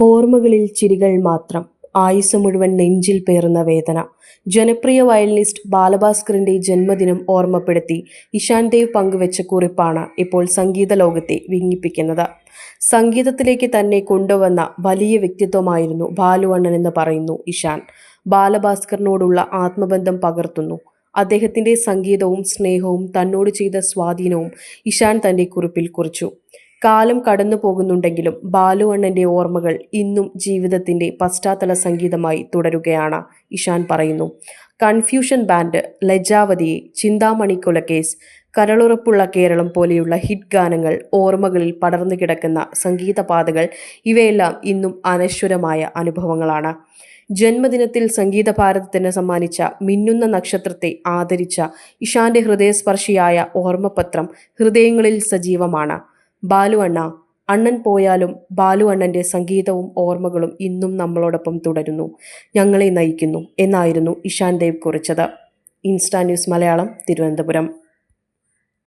ഓർമ്മകളിൽ ചിരികൾ മാത്രം. ആയുസ് മുഴുവൻ നെഞ്ചിൽ പേറുന്ന വേദന. ജനപ്രിയ വയലിനിസ്റ്റ് ബാലഭാസ്കറിന്റെ ജന്മദിനം ഓർമ്മപ്പെടുത്തി ഇഷാൻ ദേവ് പങ്കുവെച്ച കുറിപ്പാണ് ഇപ്പോൾ സംഗീത ലോകത്തെ വിങ്ങിപ്പിക്കുന്നത്. സംഗീതത്തിലേക്ക് തന്നെ കൊണ്ടുവന്ന വലിയ വ്യക്തിത്വമായിരുന്നു ബാലുവണ്ണൻ എന്ന് പറയുന്നു ഇഷാൻ. ബാലഭാസ്കറിനോടുള്ള ആത്മബന്ധം പകർത്തുന്നു. അദ്ദേഹത്തിന്റെ സംഗീതവും സ്നേഹവും തന്നോട് ചെയ്ത സ്വാധീനവും ഇഷാൻ തന്റെ കുറിപ്പിൽ കുറിച്ചു. കാലം കടന്നു പോകുന്നുണ്ടെങ്കിലും ബാലുവണ്ണന്റെ ഓർമ്മകൾ ഇന്നും ജീവിതത്തിന്റെ പശ്ചാത്തല സംഗീതമായി തുടരുകയാണ് ഇഷാൻ പറയുന്നു. കൺഫ്യൂഷൻ ബാൻഡ് ലജാവതിയെ ചിന്താമണി കൊലക്കേസ് കരളുറപ്പുള്ള കേരളം പോലെയുള്ള ഹിറ്റ് ഗാനങ്ങൾ ഓർമ്മകളിൽ പടർന്നു കിടക്കുന്ന സംഗീതപാതകൾ ഇവയെല്ലാം ഇന്നും അനശ്വരമായ അനുഭവങ്ങളാണ്. ജന്മദിനത്തിൽ സംഗീത ഭാരതത്തിന് സമ്മാനിച്ച മിന്നുന്ന നക്ഷത്രത്തെ ആദരിച്ച ഇഷാന്റെ ഹൃദയസ്പർശിയായ ഓർമ്മപത്രം ഹൃദയങ്ങളിൽ സജീവമാണ്. ബാലു അണ്ണ അണ്ണൻ പോയാലും ബാലു അണ്ണന്റെ സംഗീതവും ഓർമ്മകളും ഇന്നും നമ്മളോടൊപ്പം തുടരുന്നു. ഞങ്ങളെ നയിക്കുന്നു എന്നായിരുന്നു ഇഷാൻ ദേവ് കുറിച്ചത്. Insta news Malayalam Thiruvananthapuram.